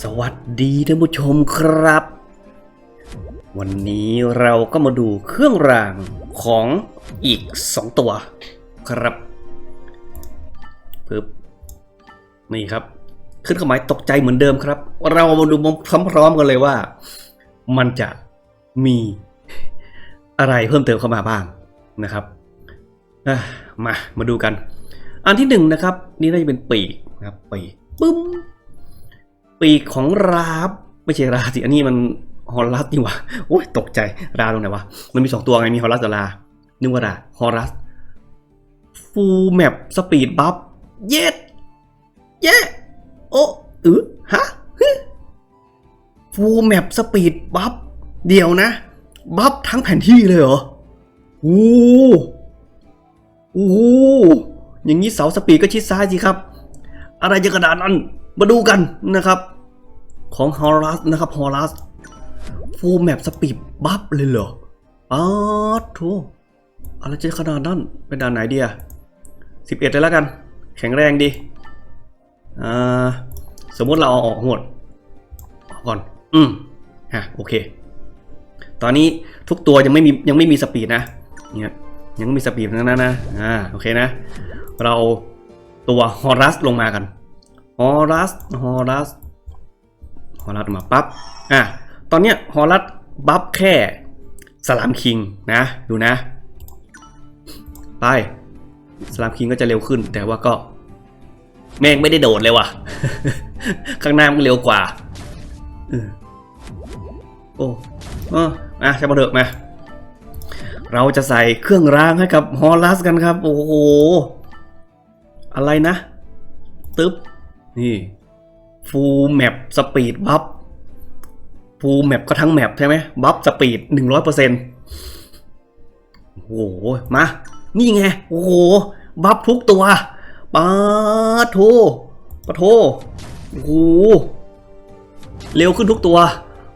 สวัสดีท่านผู้ชมครับ วันนี้เราก็มาดูเครื่องรางของอีกสองตัวครับปึ๊บนี่ครับ ขึ้นข้าหมายตกใจเหมือนเดิมครับ เรามาดูพร้อมๆกันเลยว่า มันจะมีอะไรเพิ่มเติมเข้ามาบ้างนะครับมามาดูกัน อันที่หนึ่งนะครับ นี่น่าจะเป็นปีกนะครับปีกปึ้ม ปีกของราบ ไม่ใช่ราสิอันนี้มันฮอลลัสนี่หว่าโอ้ยตกใจราตรงไหนวะมันมีสองตัวไงมีฮอลลัสกับรานึกว่าราฮอลลัสฟูลแมปสปีดบัฟเย็ดเย้โอ้เออฮะฟูลแมปสปีดบัฟเดียวนะ บัฟทั้งแผนที่เลยเหรอโอ้โอ้อย่างนี้เสาสปีดก็ชิดซ้ายสิครับ อะไรจะกระดานนั้นมาดูกันนะครับ ของฮอรัสนะครับฮอรัสฟูลแมปสปีดบัฟเลยเหรออ้าวโถอะไรจะขนาดนั้นเป็นด่านไหนเดีอะสิบเอ็ดเลยแล้วกัน แข็งแรงดีอ่าสมมติเราเอาออกหมดออกก่อน อืมฮะโอเค ตอนนี้ทุกตัวยังไม่มียังไม่มีสปีดนะเนี่ยยังไม่มีสปีดทั้งนั้นนะอ่าโอเคนะ เราตัวฮอรัสลงมากันฮอรัสฮอรัส ฮอรัสมาปั๊บอะตอนเนี้ยฮอรัสบัฟแค่สลามคิงนะ ดูนะ ไปสลามคิงก็จะเร็วขึ้น แต่ว่าก็ แม่งไม่ได้โดดเลยว่ะ ข้างหน้ามันเร็วกว่าเออโอ้อออะจะมาเถอะมา เราจะใส่เครื่องรางให้กับฮอรัสกันครับ โอ้โห อะไรนะ ตึ๊บ นี่ ฟูลแมปสปีดบัฟฟูลแมปก็ทั้งแมปใช่ไหมบัฟสปีดหนึ่งร้อยเปอร์เซ็นต์โอ้โห มา นี่ไง โอ้โห บัฟทุกตัวปาโทปะโทโอ้โห เร็วขึ้นทุกตัว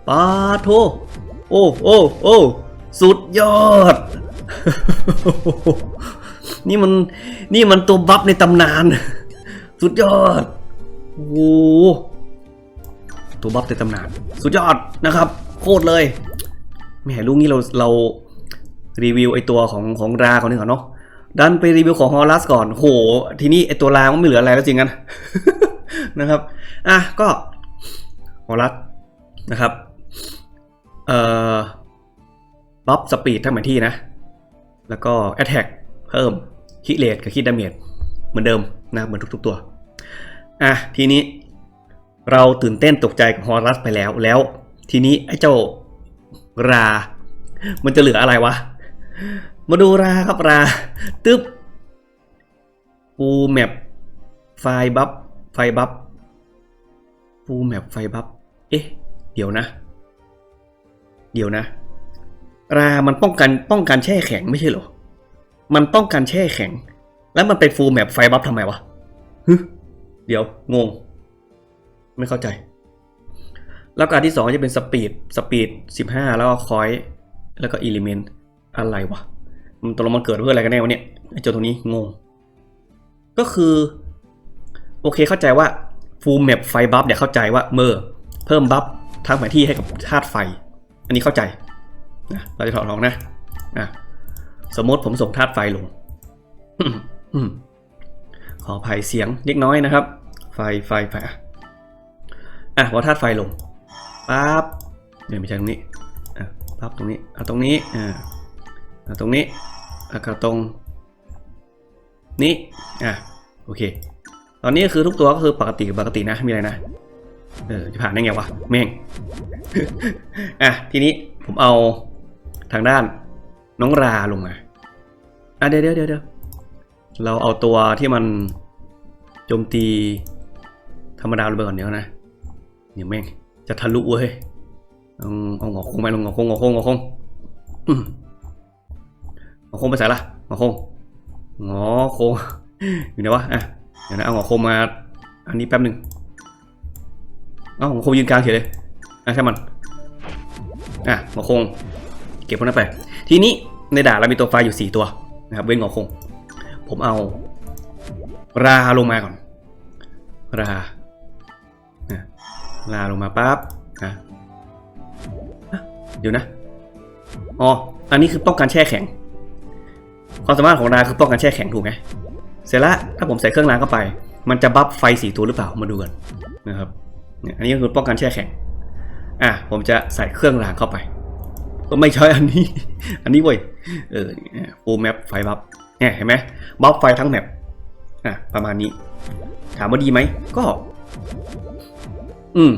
ปาโทโอ้โอ้โอ้สุดยอด นี่มัน นี่มันตัวบัฟในตำนาน สุดยอด โอ้โหตัวบัฟในตำนาน สุดยอดนะครับ โคตรเลยแหม่ลูกนี้เราเรารีวิวไอตัวของของราก่อนนึงก่อนเนาะดันไปรีวิวของฮอลัสก่อนโห ทีนี้ไอตัวรามันไม่เหลืออะไรแล้วจริงกันนะครับอะก็ฮอลัสนะครับเอ่อบัฟสปีดทั้งหมดที่นะ แล้วก็แอ t แทกเพิ่มคิเลตกับคิดดาเมจเหมือนเดิมนะเหมือนทุกๆตัว อะทีนี้ เราตื่นเต้นตกใจกับฮอรัสไปแล้วแล้ว ทีนี้ไอ้เจ้ารา มันจะเหลืออะไรวะ มาดูราครับรา ตึ๊บฟูแมปไฟบัฟไฟบัฟฟูแมปไฟบัฟเอ๊ะ เดี๋ยวนะ เดี๋ยวนะ รา มันป้องกันป้องกันแช่แข็งไม่ใช่เหรอ มันป้องกันแช่แข็ง แล้วมันเป็นฟูลแมปไฟบัฟทำไมวะฮึ เดี๋ยวงง ไม่เข้าใจ แล้วก็อันที่สองจะเป็นสปีดสปีดสิบห้าแล้วก็คอย แล้วก็อิเลเมนต์อะไรวะ มันตกลงมันเกิดเพื่ออะไรกันแน่วะเนี่ยไอ้จ้าตัวนี้งง ก็คือ โอเคเข้าใจว่าฟูลแมปไฟบัฟเนี่ยเข้าใจว่าเมอร์เพิ่มบัฟทางแผนที่ให้กับธาตุไฟ อันนี้เข้าใจนะเราจะถอดลองนะอะสมมติผมส่งธาตุไฟลงขออภัยเสียงเล็กน้อยนะครับ ไฟไฟไฟอะอะพอธาตุไฟลงปั๊บเนี่ยไม่ใช่ตรงนี้อะปั๊บตรงนี้เอาตรงนี้อ่าตรงนี้แล้วก็ตรงนี้อะโอเค ตอนนี้ก็คือทุกตัวก็คือปกติปกตินะมีอะไรนะเออจะผ่านได้ไงวะแม่งอะทีนี้ผมเอาทางด้านน้องราลงมาอะเดี๋ยวเดี๋ยวเดี๋ยวเราเอาตัวที่มันโจมตี ธรรมดาลงไปก่อนเดี๋ยวนะเดี๋ยวแม่งจะทะลุเว้ยเอาเอางอคงไปลงหงอคงงอคงงอคงอืมงอคงไปใส่ละหงอคงงอคงอยู่ไหนวะอะเดี๋ยวนะเอาหงอคงมา อันนี้แป๊บหนึ่งเอ้างอคงยืนกลางเฉยเลยอะใช่มันอะหงอคง เก็บพวกนั้นไป ทีนี้ในด่าเรามีตัวไฟอยู่ 4 ตัวนะครับเว้นหงอคง ผมเอาราลงมาก่อน รา ลาลงมาปั๊บอะเดี๋ยวนะ อ๋อ อันนี้คือป้องกันแช่แข็ง ความสามารถของราคือป้องกันแช่แข็งถูกไหมเสร็จละถ้าผมใส่เครื่องรางเข้าไป มันจะบัฟไฟสีตัวหรือเปล่า มาดูกันนะครับเนี่ยอันนี้ก็คือป้องกันแช่แข็ง อะ ผมจะใส่เครื่องรางเข้าไป ก็ไม่ใช่อันนี้ อันนี้เว้ย เออฟูลแมปไฟบัฟเนี่ยเห็นไหมบัฟไฟทั้งแมปอะประมาณนี้ ถามว่าดีไหม ก็ อืม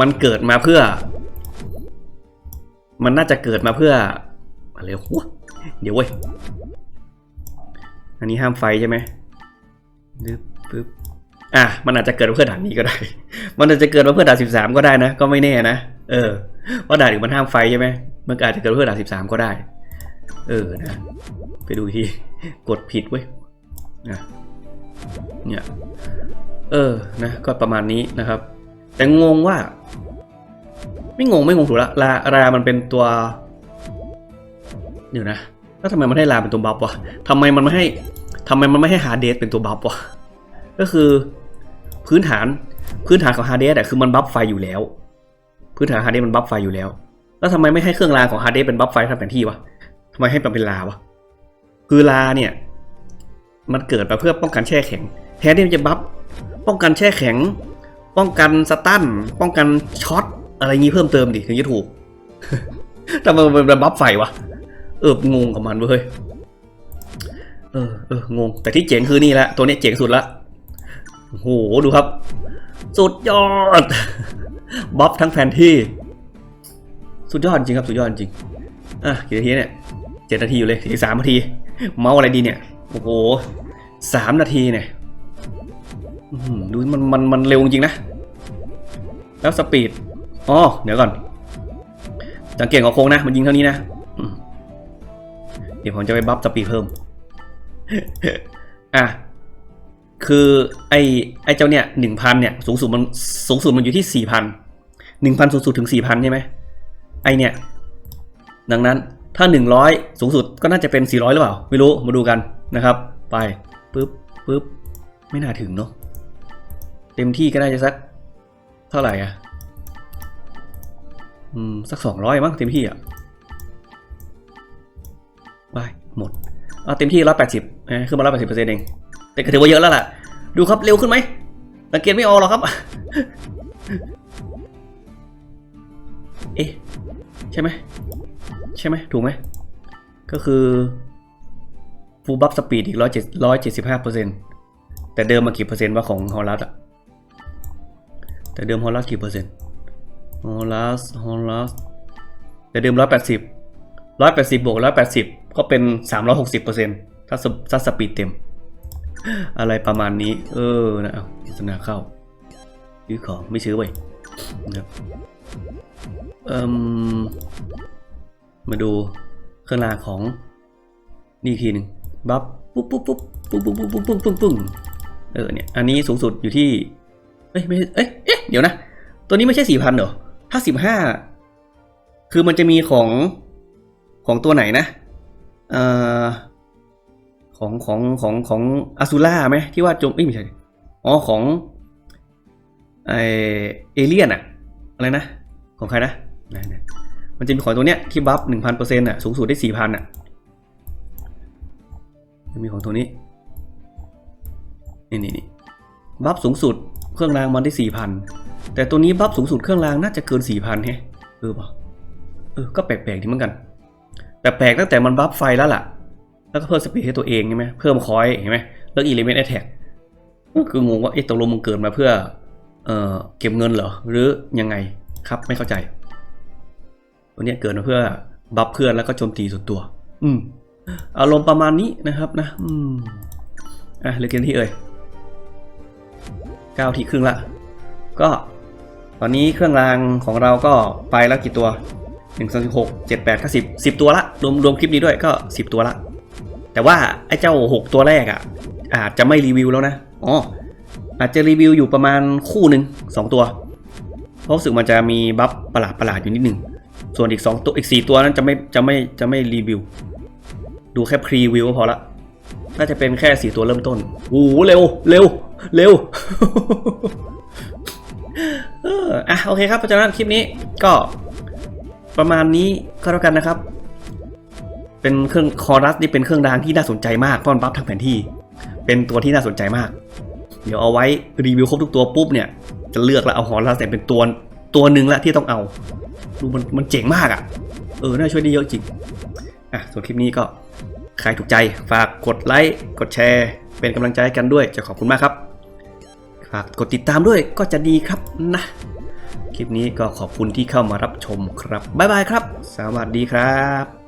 มันเกิดมาเพื่อ มันน่าจะเกิดมาเพื่ออะไรหัวเดี๋ยวเว้ย อันนี้ห้ามไฟใช่ไหมปึ๊บปึ๊บอะ มันอาจจะเกิดมาเพื่อด่านนี้ก็ได้ มันอาจจะเกิดมาเพื่อด่านสิบสามก็ได้นะ ก็ไม่แน่นะ เออ ว่าด่านอื่นมันห้ามไฟใช่ไหม มันก็อาจจะเกิดมาเพื่อด่านสิบสามก็ได้ เออ นะ ไปดูทีกดผิดเว้ยอะเนี่ย เออ นะ ก็ประมาณนี้นะครับ แต่งงว่า ไม่งงไม่งงถูกละลารามันเป็นตัวเดี๋ยวนะ แล้วทำไมมันให้ลาเป็นตัวบัฟวะทำไมมันไม่ให้ทำไมมันไม่ให้ฮาเดสเป็นตัวบัฟวะก็คือพื้นฐานพื้นฐานของฮาเดสอะคือมันบัฟไฟอยู่แล้ว พื้นฐานฮาเดสมันบัฟไฟอยู่แล้ว แล้วทำไมไม่ให้เครื่องรางของฮาเดสเป็นบัฟไฟทำแผนที่วะทำไมให้มันเป็นลาวะคือลาเนี่ย มันเกิดมาเพื่อป้องกันแช่แข็งแทนที่จะบัฟป้องกันแช่แข็ง ป้องกันสตันป้องกันช็อตอะไรงี้เพิ่มเติมดิถึงจะถูกทำไมมันเป็นบัฟไฟวะ เอองงกับมันเว้ยเออเอองง แต่ที่เจ๋งคือนี่แหละ ตัวนี้เจ๋งสุดละโอ้โหดูครับ สุดยอด บัฟทั้งแผนที่ สุดยอดจริงครับ สุดยอดจริง อะกี่นาทีเนี่ยเจ็ดนาทีอยู่เลยสามนาที เมาอะไรดีเนี่ย โอ้โหสามนาทีเนี่ย ดูมันมันมันเร็วจริงนะ แล้วสปีดอ๋อเดี๋ยวก่อน สังเกตของโค้งนะ มันยิงเท่านี้นะ เดี๋ยวผมจะไปบัฟสปีดเพิ่ม อะ คือไอไอเจ้าเนี่ยหนึ่งพันเนี่ย สูงสุดมันสูงสุดมันอยู่ที่สี่พันหนึ่งพันสูงสุดถึงสี่พันใช่ไหมไอเนี่ย ดังนั้นถ้าหนึ่งร้อยสูงสุดก็น่าจะเป็นสี่ร้อยหรือเปล่า ไม่รู้มาดูกันนะครับ ไปปึ๊บปึ๊บไม่น่าถึงเนาะ ต็มที่ก็น่าจะสัก เท่าไหร่อะ อืม สักสองร้อยมั้งเต็มที่อะไปหมดเอาเต็มที่ร้อยแปดสิบขึ้นมาร้อยแปดสิบเปอร์เซ็นต์เอง แต่ก็ถือว่าเยอะแล้วล่ะ ดูครับเร็วขึ้นไหมสังเกตไม่ออกหรอกครับ เอ๊ะ ใช่ไหม ใช่ไหม ถูกไหม ก็คือฟูบัฟสปีดอีกร้อยเจ็ดร้อยเจ็ดสิบห้าเปอร์เซ็นต์แต่เดิมมากี่เปอร์เซ็นต์ว่าของฮอลลัสอะ แต่เดิมฮอลลัสกี่เปอร์เซ็นต์ฮอลลัสฮอลลัสแต่เดิมร้อยแปดสิบร้อยแปดสิบบวกร้อยแปดสิบก็เป็นสามร้อยหกสิบเปอร์เซ็นต์ถ้าสถ้าสปีดเต็ม อะไรประมาณนี้ เออนะเอาพิจารณาเข้าซื้อของไม่ซื้อไว้ยนะครับเอ่มมาดูเครื่องรางของนี่อีกทีหนึ่งบัฟปุ๊บปุ๊บปุ๊บปุ๊บปุ๊บปุ๊บปุ๊บปุ๊บปุ๊บเออเนี่ยอันนี้สูงสุดอยู่ที่ เอ้ยไม่เอ้ยเอ๊ะเดี๋ยวนะ ตัวนี้ไม่ใช่สี่พันเหรอถ้าสิบห้าคือมันจะมีของของตัวไหนนะเอ่อของของของของอาซูล่าไหมที่ว่าโจมเอ้ยไม่ใช่อ๋อของไอเอเลียนอะอะไรนะ ของใครนะนมันจะมีของตัวเนี้ยที่บัฟหนึ่งพันเปอร์เซ็นต์อะสูงสุดได้สี่พันอะจะมีของตัวนี้นี่นี่นี่บัฟสูงสุด เครื่องรางมันได้สี่พันแต่ตัวนี้บัฟสูงสุดเครื่องรางน่าจะเกินสี่พันแฮะเออปะเออก็แปลกๆดีเหมือนกันแต่แปลกตั้งแต่มันบัฟไฟแล้วล่ะ แล้วก็เพิ่มสปีดให้ตัวเองใช่ไหมเพิ่มคอยเห็นไหมแล้วอิเลเมนต์แอทแทกก็คืองงว่าเอ๊ะตกลงมึงเกิดมาเพื่อเออเก็บเงินเหรอหรือยังไงครับไม่เข้าใจวันนี้เกิดมาเพื่อบัฟเพื่อนแล้วก็โจมตีส่วนตัว อืมอารมณ์ประมาณนี้นะครับนะ อืมอะเหลือกี่นาทีเอ่ย เก้าทีครึ่งละ ก็ตอนนี้เครื่องรางของเราก็ไปแล้วกี่ตัวหนึ่งสองหกเจ็ดแปดก็สิบสิบตัวละรวมรวมคลิปนี้ด้วยก็สิบตัวละ แต่ว่าไอ้เจ้าหกตัวแรกอะ อาจจะไม่รีวิวแล้วนะอ๋ออาจจะรีวิวอยู่ประมาณคู่หนึ่งสองตัว เพราะรู้สึกมันจะมีบัฟประหลาดประหลาดอยู่นิดหนึ่งส่วนอีกสองตัวอีกสี่ตัวนั้นจะไม่จะไม่จะไม่รีวิว ดูแค่พรีวิวก็พอละน่าจะเป็นแค่สี่ตัวเริ่มต้นโอ้โหเร็วเร็ว เร็วอะโอเคครับเพราะฉะนั้นคลิปนี้ก็ประมาณนี้ก็แล้วกันนะครับ เป็นเครื่องคอรัสนี่เป็นเครื่องรางที่น่าสนใจมากเพราะมันบัฟทางแผนที่ เป็นตัวที่น่าสนใจมาก เดี๋ยวเอาไว้รีวิวครบทุกตัวปุ๊บเนี่ย จะเลือกแล้วเอาฮอรัสแต่เป็นตัวตัวหนึ่งละที่ต้องเอาดูมันมันเจ๋งมากอะ่ะ เออน่าช่วยได้เยอะจริงอะส่วนคลิปนี้ก็ใครถูกใจฝากกดไลค์กดแชร์ เป็นกำลังใจให้กันด้วยจะขอบคุณมากครับ ฝากกดติดตามด้วยก็จะดีครับนะ คลิปนี้ก็ขอบคุณที่เข้ามารับชมครับ บ๊ายบายครับ สวัสดีครับ